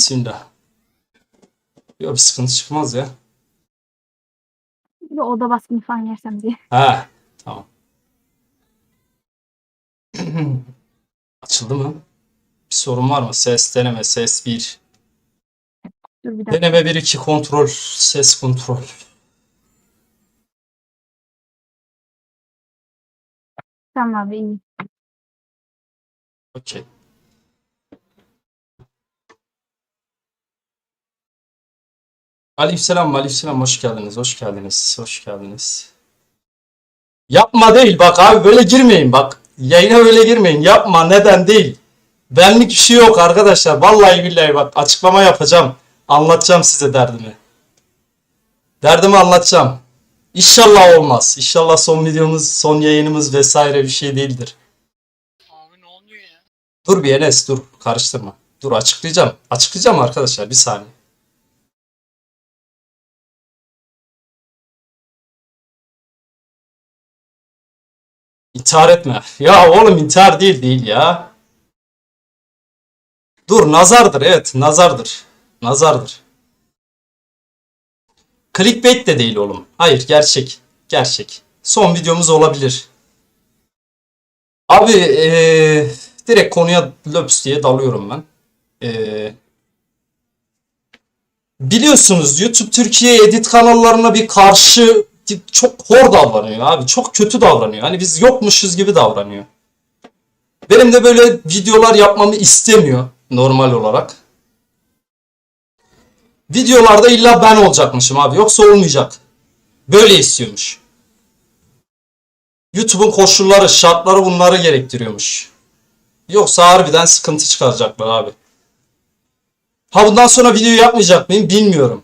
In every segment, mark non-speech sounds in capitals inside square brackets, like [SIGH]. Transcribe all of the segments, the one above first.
Bismillah. Yok bir sıkıntı çıkmaz ya. Bir de oda baskını falan yersem diye. Ha, tamam. [CLEARS THROAT] Açıldı mı? Bir sorun var mı? Ses deneme, ses 1. Dur bir dakika. Deneme 1 2 kontrol, ses kontrol. Tamam abi iyi. Okey. Aleykümselam, aleykümselam. Hoş geldiniz, hoş geldiniz, hoş geldiniz. Yapma değil bak abi böyle girmeyin bak. Yayına böyle girmeyin. Yapma neden değil. Benlik bir şey yok arkadaşlar. Vallahi billahi bak açıklama yapacağım. Anlatacağım size derdimi. Derdimi anlatacağım. İnşallah olmaz. İnşallah son videomuz, son yayınımız vesaire bir şey değildir. Abi ne oluyor ya? Dur bir Enes dur karıştırma. Dur açıklayacağım. Açıklayacağım arkadaşlar bir saniye. İntihar etme. Ya oğlum intihar değil değil ya. Dur nazardır evet nazardır. Nazardır. Clickbait de değil oğlum. Hayır gerçek. Gerçek. Son videomuz olabilir. Abi eee, direkt konuya löps diye dalıyorum ben. Eee, biliyorsunuz YouTube Türkiye edit kanallarına bir karşı çok hor davranıyor abi. Çok kötü davranıyor. Hani biz yokmuşuz gibi davranıyor. Benim de böyle videolar yapmamı istemiyor normal olarak. Videolarda illa ben olacakmışım abi. Yoksa olmayacak. Böyle istiyormuş. YouTube'un koşulları, şartları bunları gerektiriyormuş. Yoksa harbiden sıkıntı çıkaracaklar abi. Ha bundan sonra video yapmayacak mıyım bilmiyorum.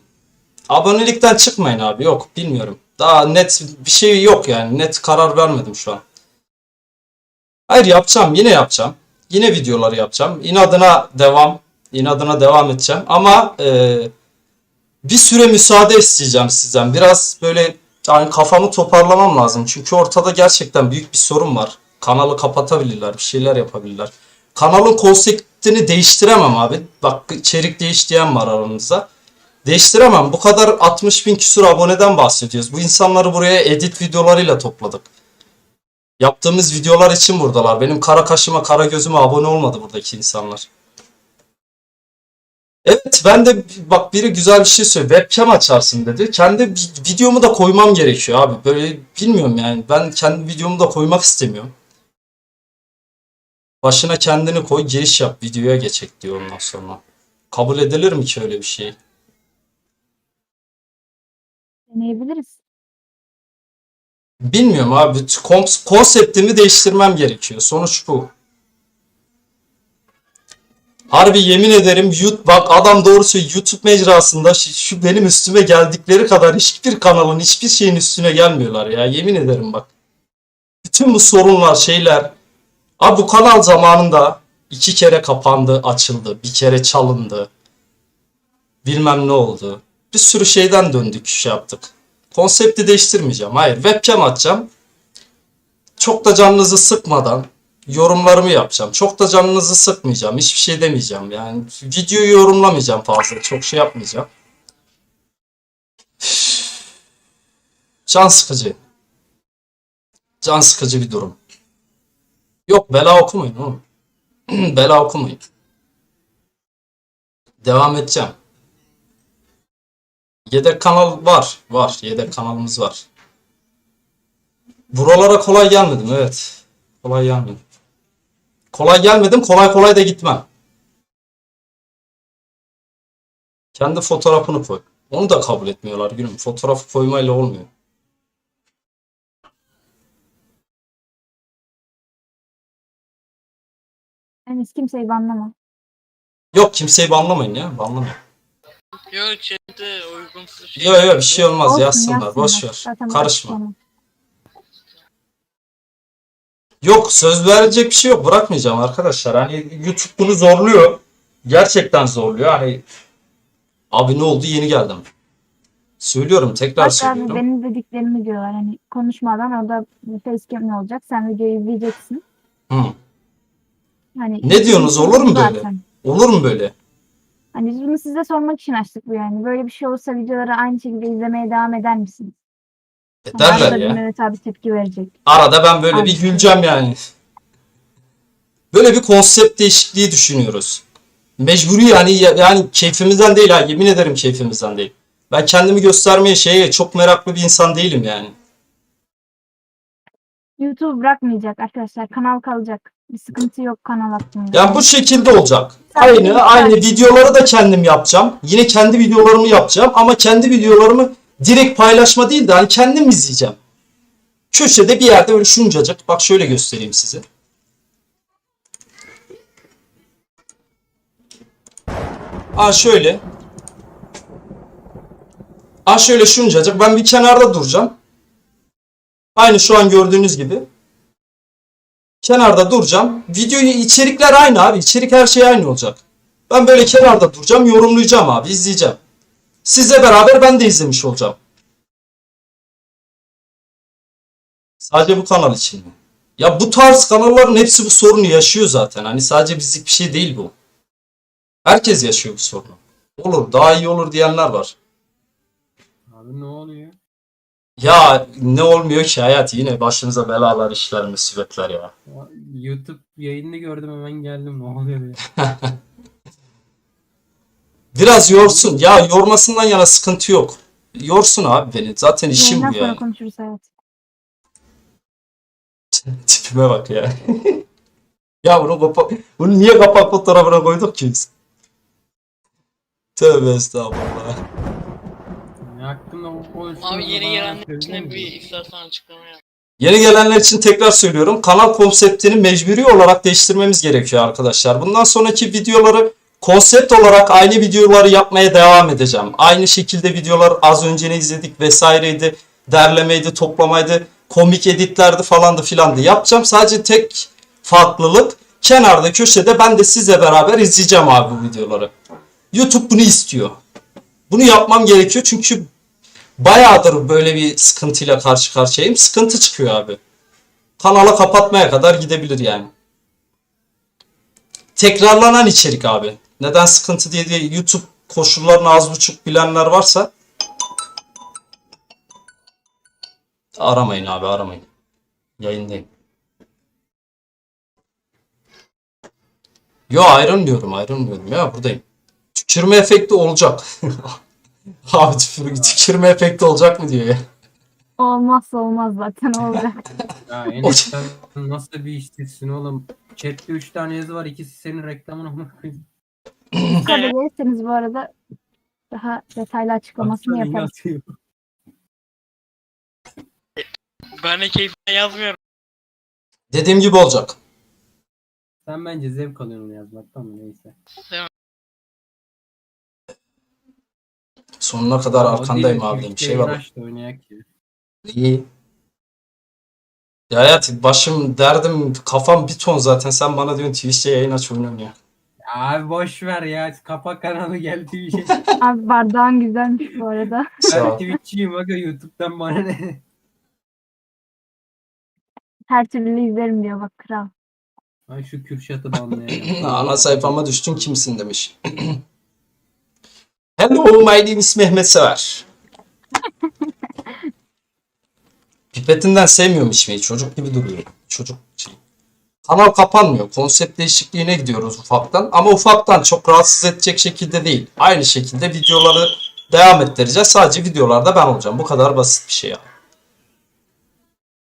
Abonelikten çıkmayın abi yok bilmiyorum. Daha net bir şey yok yani net karar vermedim şu an. Hayır yapacağım yine yapacağım. Yine videoları yapacağım. İnadına devam. inadına devam edeceğim. Ama e, bir süre müsaade isteyeceğim sizden. Biraz böyle yani kafamı toparlamam lazım. Çünkü ortada gerçekten büyük bir sorun var. Kanalı kapatabilirler, bir şeyler yapabilirler. Kanalın konseptini değiştiremem abi. Bak içerik değiş diyen var aranızda. Değiştiremem. Bu kadar 60 bin küsur aboneden bahsediyoruz. Bu insanları buraya edit videolarıyla topladık. Yaptığımız videolar için buradalar. Benim kara kaşıma, kara gözüme abone olmadı buradaki insanlar. Evet ben de bak biri güzel bir şey söyledi. Webcam açarsın dedi. Kendi vi- videomu da koymam gerekiyor abi. Böyle bilmiyorum yani. Ben kendi videomu da koymak istemiyorum. Başına kendini koy, giriş yap, videoya geçek diyor ondan sonra. Kabul edilir mi ki öyle bir şey? Deneyebiliriz. Bilmiyorum abi. Kom- konseptimi değiştirmem gerekiyor. Sonuç bu. Harbi yemin ederim YouTube, bak adam doğru söylüyor. YouTube mecrasında şu benim üstüme geldikleri kadar hiçbir kanalın hiçbir şeyin üstüne gelmiyorlar ya. Yemin ederim bak. Bütün bu sorunlar şeyler. Abi bu kanal zamanında iki kere kapandı, açıldı. Bir kere çalındı. Bilmem ne oldu. Bir sürü şeyden döndük, şey yaptık. Konsepti değiştirmeyeceğim. Hayır, webcam açacağım. Çok da canınızı sıkmadan yorumlarımı yapacağım. Çok da canınızı sıkmayacağım. Hiçbir şey demeyeceğim. Yani videoyu yorumlamayacağım fazla. Çok şey yapmayacağım. Can sıkıcı. Can sıkıcı bir durum. Yok bela okumayın oğlum. [CLEARS THROAT] bela okumayın. Devam edeceğim. Yedek kanal var. Var. Yedek kanalımız var. Buralara kolay gelmedim. Evet. Kolay gelmedim. Kolay gelmedim. Kolay kolay da gitmem. Kendi fotoğrafını koy. Onu da kabul etmiyorlar gülüm. Fotoğraf koymayla olmuyor. Ben hiç kimseyi banlamam. Yok kimseyi banlamayın ya. Banlamayın. Yok chatte uygunsuz bir şey. Yok yok bir şey olmaz. Olsun, Yazsınlar. Boş ver. Zaten Karışma. Yok söz verecek bir şey yok. Bırakmayacağım arkadaşlar. Hani YouTube bunu zorluyor. Gerçekten zorluyor. Hani abi ne oldu yeni geldim. Söylüyorum tekrar Bak abi söylüyorum. benim dediklerimi diyorlar. Hani konuşmadan orada facecam ne olacak? Sen videoyu izleyeceksin. Hı. Hani Ne diyorsunuz, olur mu böyle? Zaten. Olur mu böyle? Hani biz bunu size sormak için açtık bu yani. Böyle bir şey olsa videoları aynı şekilde izlemeye devam eder misiniz? Ederler Arada bir ya. Mehmet abi tepki verecek. Arada ben böyle bir güleceğim yani. Böyle bir konsept değişikliği düşünüyoruz. Mecburi yani yani keyfimizden değil ha yemin ederim keyfimizden değil. Ben kendimi göstermeye şeye çok meraklı bir insan değilim yani. YouTube bırakmayacak arkadaşlar. Kanal kalacak. Bir sıkıntı yok kanal hakkında. Yani bu şekilde olacak. Aynı aynı videoları da kendim yapacağım. Yine kendi videolarımı yapacağım ama kendi videolarımı direkt paylaşma değil de hani kendim izleyeceğim. Köşede bir yerde öyle şuncacık. Bak şöyle göstereyim size. Aa şöyle. Aa şöyle şuncacık. Ben bir kenarda duracağım. Aynı şu an gördüğünüz gibi. Kenarda duracağım. Videoyu içerikler aynı abi. İçerik her şey aynı olacak. Ben böyle kenarda duracağım, yorumlayacağım abi, izleyeceğim. Sizle beraber ben de izlemiş olacağım. Sadece bu kanal için mi? Ya bu tarz kanalların hepsi bu sorunu yaşıyor zaten. Hani sadece bizlik bir şey değil bu. Herkes yaşıyor bu sorunu. Olur, daha iyi olur diyenler var. Abi ne oluyor? Ya ne olmuyor ki hayat yine başımıza belalar, işler, musibetler ya. Ya, YouTube yayını gördüm hemen geldim. Ne oluyor diye. [LAUGHS] Biraz yorsun. Ya yormasından yana sıkıntı yok. Yorsun abi beni. Zaten işim Yayından bu sonra yani. konuşuruz hayat. [LAUGHS] Tipime bak ya. [LAUGHS] ya bunu kapak, bunu niye kapak fotoğrafına koyduk ki biz? Tövbe estağfurullah. Abi yeni gelenler için bir istersen açıklama yap. Yeni gelenler için tekrar söylüyorum. Kanal konseptini mecburi olarak değiştirmemiz gerekiyor arkadaşlar. Bundan sonraki videoları konsept olarak aynı videoları yapmaya devam edeceğim. Aynı şekilde videolar az önce ne izledik vesaireydi. Derlemeydi, toplamaydı, komik editlerdi falandı filandı yapacağım. Sadece tek farklılık kenarda köşede ben de sizle beraber izleyeceğim abi bu videoları. YouTube bunu istiyor. Bunu yapmam gerekiyor çünkü bayağıdır böyle bir sıkıntıyla karşı karşıyayım. Sıkıntı çıkıyor abi. Kanala kapatmaya kadar gidebilir yani. Tekrarlanan içerik abi. Neden sıkıntı diye diye YouTube koşullarını az buçuk bilenler varsa aramayın abi aramayın. Yayındayım. Yo ayrılmıyorum ayrılmıyorum ya buradayım. Tükürme efekti olacak. [LAUGHS] Abi tükür, tükürme efekti olacak mı diyor ya. Olmazsa olmaz zaten olacak. [LAUGHS] Ya Enes sen nasıl bir işsizsin oğlum? Chat'te 3 tane yazı var. ikisi senin reklamın ama. Discord'a gelirseniz bu arada daha detaylı açıklamasını yaparız. Ben de keyfine yazmıyorum. Dediğim gibi olacak. Sen bence zevk alıyorsun yazmaktan mı neyse. Sonuna kadar arkandayım abi. Bir Twitch'te şey var. İyi. Ya hayat başım derdim kafam bir ton zaten sen bana diyorsun Twitch'te yayın aç oynuyorum ya. Abi boş ver ya. Kapak kanalı geldi bir şey. [LAUGHS] Abi bardağın güzelmiş bu arada. [LAUGHS] Sağ ben ol. Twitch'çiyim aga YouTube'dan bana ne? Her türlü izlerim diyor bak kral. Ay şu Kürşat'ı banlayalım. [CLEARS THROAT] Ana sayfama düştün kimsin demiş. [CLEARS THROAT] Hello my name is Mehmet Sever. [LAUGHS] Pipetinden sevmiyorum içmeyi. Çocuk gibi duruyor. Çocuk şey. Kanal kapanmıyor. Konsept değişikliğine gidiyoruz ufaktan. Ama ufaktan çok rahatsız edecek şekilde değil. Aynı şekilde videoları devam ettireceğiz. Sadece videolarda ben olacağım. Bu kadar basit bir şey ya.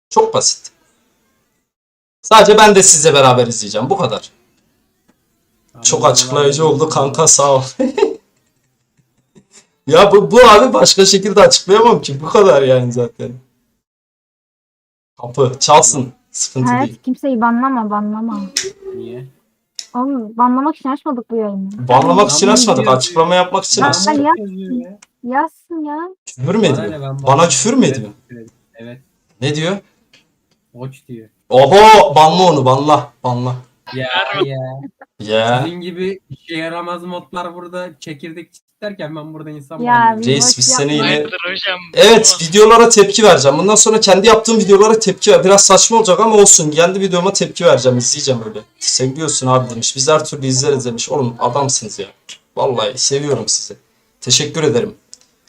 Çok basit. Sadece ben de sizle beraber izleyeceğim. Bu kadar. Çok açıklayıcı oldu kanka sağ ol. [LAUGHS] ya bu, bu abi başka şekilde açıklayamam ki. Bu kadar yani zaten. Kapı çalsın. Sıkıntı Hayat değil. kimseyi banlama banlama. Niye? Oğlum banlamak için açmadık bu yayını. Banlamak için açmadık. diyor. Açıklama yapmak için Ben- açtık. ben- Yazıyor ya. Yazsın ya. Küfür mü Bana ne, ediyor? ben Bana küfür mü ediyor? Evet, Evet. Ne diyor? Watch diyor. Oho banla onu banla. Banla. Ya ya. Ya. Sizin gibi işe yaramaz modlar burada çekirdek derken ben burada insan Ya. Reis, biz seni yine- Hayırdır hocam? Evet videolara tepki vereceğim. Bundan sonra kendi yaptığım videolara tepki ver. Biraz saçma olacak ama olsun. Kendi videoma tepki vereceğim. izleyeceğim öyle. Seviyorsun abi demiş. Biz her türlü izleriz demiş. Oğlum adamsınız ya. Vallahi seviyorum sizi. Teşekkür ederim.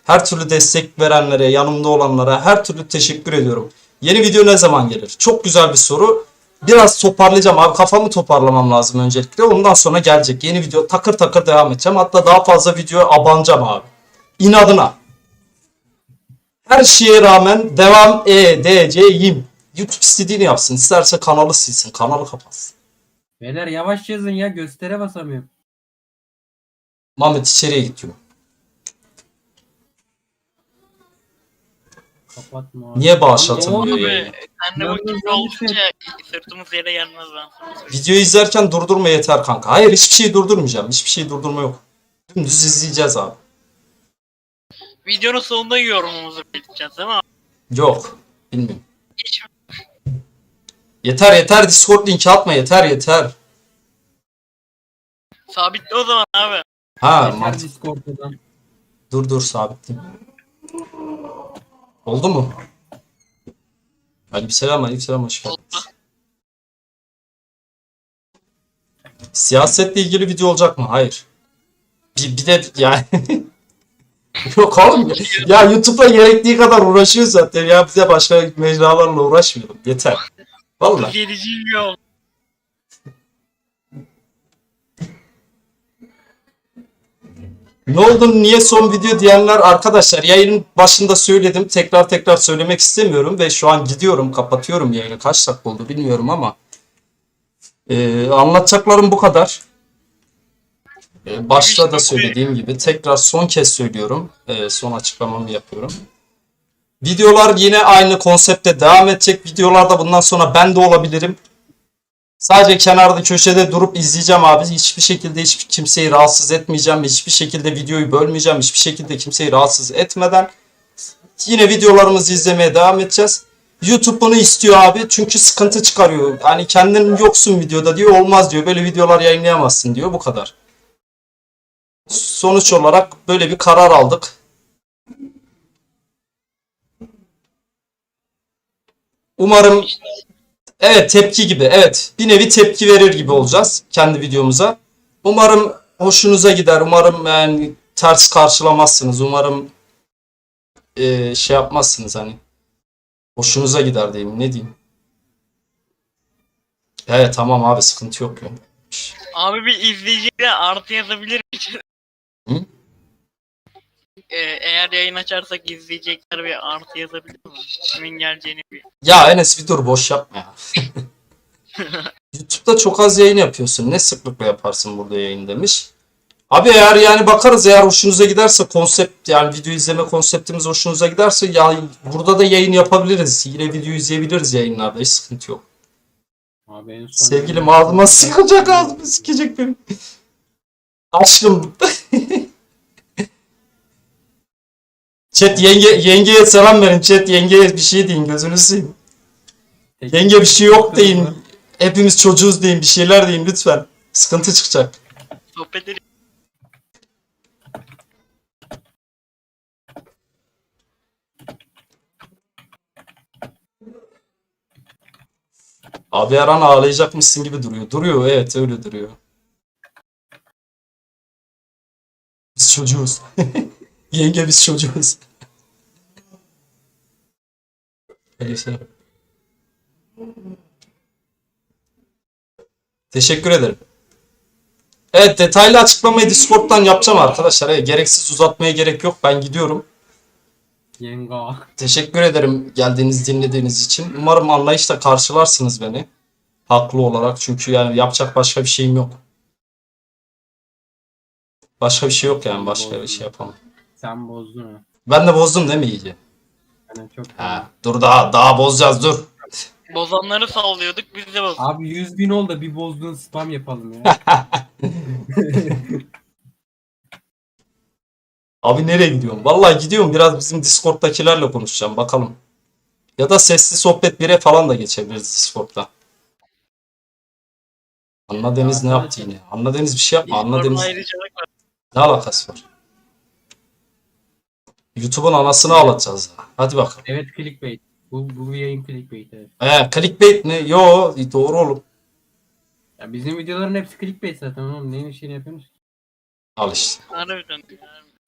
Her türlü destek verenlere, yanımda olanlara her türlü teşekkür ediyorum. Yeni video ne zaman gelir? Çok güzel bir soru. Biraz toparlayacağım abi kafamı toparlamam lazım öncelikle. Ondan sonra gelecek yeni video takır takır devam edeceğim. Hatta daha fazla videoya abanacağım abi. İnadına. Her şeye rağmen devam edeceğim. YouTube istediğini yapsın. İsterse kanalı silsin. Kanalı kapatsın. Beyler yavaş yazın ya göstere basamıyorum. Mahmet içeriye gidiyor. Kapatma abi. Niye bağışlatamıyor Abi, yayını? Sen de bu Yalnız ben olunca sırtımız yere sana söyleyeyim. Videoyu izlerken durdurma yeter kanka. Hayır hiçbir şey durdurmayacağım. Hiçbir şey durdurma yok. Dümdüz izleyeceğiz abi. Videonun sonunda yorumumuzu belirteceğiz değil mi? abi? Yok. Bilmiyorum. Hiç Yeter yeter Discord linki atma yeter yeter. sabitle o zaman abi. Ha Yeter mantık. Discord'dan. Dur dur sabitleyeyim. Oldu mu? Aleykümselam aleykümselam hoş geldiniz. Siyasetle ilgili video olacak mı? Hayır. Bir, bir de yani [LAUGHS] Yok oğlum ya, ya YouTube'la gerektiği kadar uğraşıyor zaten ya bize başka mecralarla uğraşmayalım. Yeter. Vallahi. Gerici yol. Ne oldu niye son video diyenler arkadaşlar yayının başında söyledim tekrar tekrar söylemek istemiyorum ve şu an gidiyorum kapatıyorum yayını kaç dakika oldu bilmiyorum ama Ee, anlatacaklarım bu kadar. Ee, başta da söylediğim gibi tekrar son kez söylüyorum Ee, son açıklamamı yapıyorum. Videolar yine aynı konsepte devam edecek videolarda bundan sonra ben de olabilirim. Sadece kenarda köşede durup izleyeceğim abi. Hiçbir şekilde hiçbir kimseyi rahatsız etmeyeceğim. Hiçbir şekilde videoyu bölmeyeceğim. Hiçbir şekilde kimseyi rahatsız etmeden yine videolarımızı izlemeye devam edeceğiz. YouTube bunu istiyor abi. Çünkü sıkıntı çıkarıyor. Hani kendin yoksun videoda diyor. Olmaz diyor. Böyle videolar yayınlayamazsın diyor. Bu kadar. Sonuç olarak böyle bir karar aldık. Umarım Evet tepki gibi. Evet. Bir nevi tepki verir gibi olacağız kendi videomuza. Umarım hoşunuza gider. Umarım yani ters karşılamazsınız. Umarım e, şey yapmazsınız hani. Hoşunuza gider diyeyim. Ne diyeyim? Evet tamam abi sıkıntı yok ya. Abi bir izleyiciyle artı yazabilir misin? Ee, eğer yayın açarsak izleyecekler bir artı yazabilir mi? Kimin geleceğini bir. Ya Enes bir dur boş yapma ya. [LAUGHS] YouTube'da çok az yayın yapıyorsun. Ne sıklıkla yaparsın burada yayın demiş. Abi eğer yani bakarız eğer hoşunuza giderse konsept yani video izleme konseptimiz hoşunuza giderse ya burada da yayın yapabiliriz. Yine video izleyebiliriz yayınlarda hiç sıkıntı yok. Abi en son Sevgilim ağzıma sıkacak ağzımı sikecek benim. Aşkım. Chat yenge, yengeye selam verin. Chat yengeye bir şey deyin gözünü seveyim. Yenge bir şey yok deyin. Hepimiz çocuğuz deyin. Bir şeyler deyin lütfen. Sıkıntı çıkacak. Sohbet edelim. Abi her an ağlayacakmışsın gibi duruyor. Duruyor evet öyle duruyor. Biz çocuğuz. [LAUGHS] Yenge biz çocuğuz. Öyleyse. Teşekkür ederim. Evet detaylı açıklamayı Discord'dan yapacağım arkadaşlar. Evet, gereksiz uzatmaya gerek yok. Ben gidiyorum. Yenga. Teşekkür ederim geldiğiniz dinlediğiniz için. Umarım anlayışla karşılarsınız beni. Haklı olarak çünkü yani yapacak başka bir şeyim yok. Başka bir şey yok yani başka bir şey yapamam. Sen bozdun ha. Ben de bozdum değil mi iyice? Yani çok Ha, dur daha daha bozacağız dur. Bozanları sallıyorduk biz de bozduk. Abi 100 bin ol da bir bozduğun spam yapalım ya. [LAUGHS] Abi nereye gidiyorum? Vallahi gidiyorum biraz bizim Discord'dakilerle konuşacağım bakalım. Ya da sesli sohbet bire falan da geçebiliriz Discord'da. Anna Deniz ne yaptı yine? Anna Deniz bir şey yapma. Anna Deniz ayrıcalık var. ne alakası var? YouTube'un anasını ağlatacağız. ya. Hadi bakalım. evet clickbait. Bu, bu bir yayın clickbait evet. He, clickbait mi? Yo, doğru oğlum. Ya bizim videoların hepsi clickbait zaten oğlum. Neyin işini yapıyorsunuz? Al işte. Harbiden.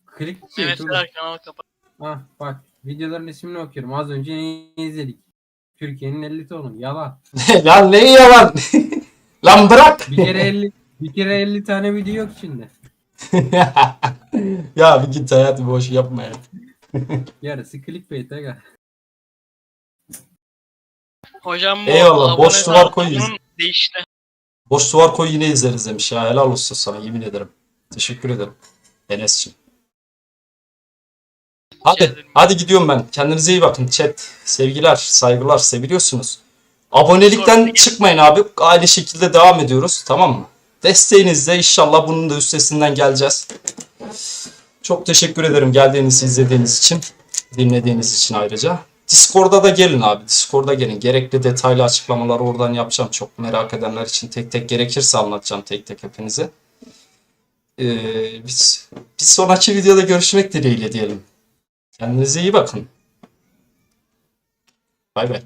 Klik Mehmet oğlum. Erer kanalı kapat. Ah bak videoların ismini okuyorum. Az önce ne izledik? Türkiye'nin 50 tonu. Yalan. [LAUGHS] Lan ne yalan. [LAUGHS] Lan bırak. Bir kere 50 bir kere 50 tane video yok içinde. [LAUGHS] [LAUGHS] ya bir git hayatı boş yapma ya. [LAUGHS] Yarısı clickbait aga. Hocam bu Eyvallah, abone boş duvar koy bunun değişti. Boş duvar koy yine izleriz demiş ya. Helal olsun sana yemin ederim. Teşekkür ederim. Enes'ciğim. Hadi, ederim. hadi gidiyorum ben. Kendinize iyi bakın chat. Sevgiler, saygılar, seviliyorsunuz. Abonelikten çıkmayın abi. Aynı şekilde devam ediyoruz. Tamam mı? Desteğinizle inşallah bunun da üstesinden geleceğiz. Çok teşekkür ederim geldiğiniz, izlediğiniz için. Dinlediğiniz için ayrıca. Discord'a da gelin abi. Discord'a gelin. Gerekli detaylı açıklamaları oradan yapacağım. Çok merak edenler için tek tek gerekirse anlatacağım tek tek hepinize. Ee, biz, bir sonraki videoda görüşmek dileğiyle diyelim. Kendinize iyi bakın. Bay bay.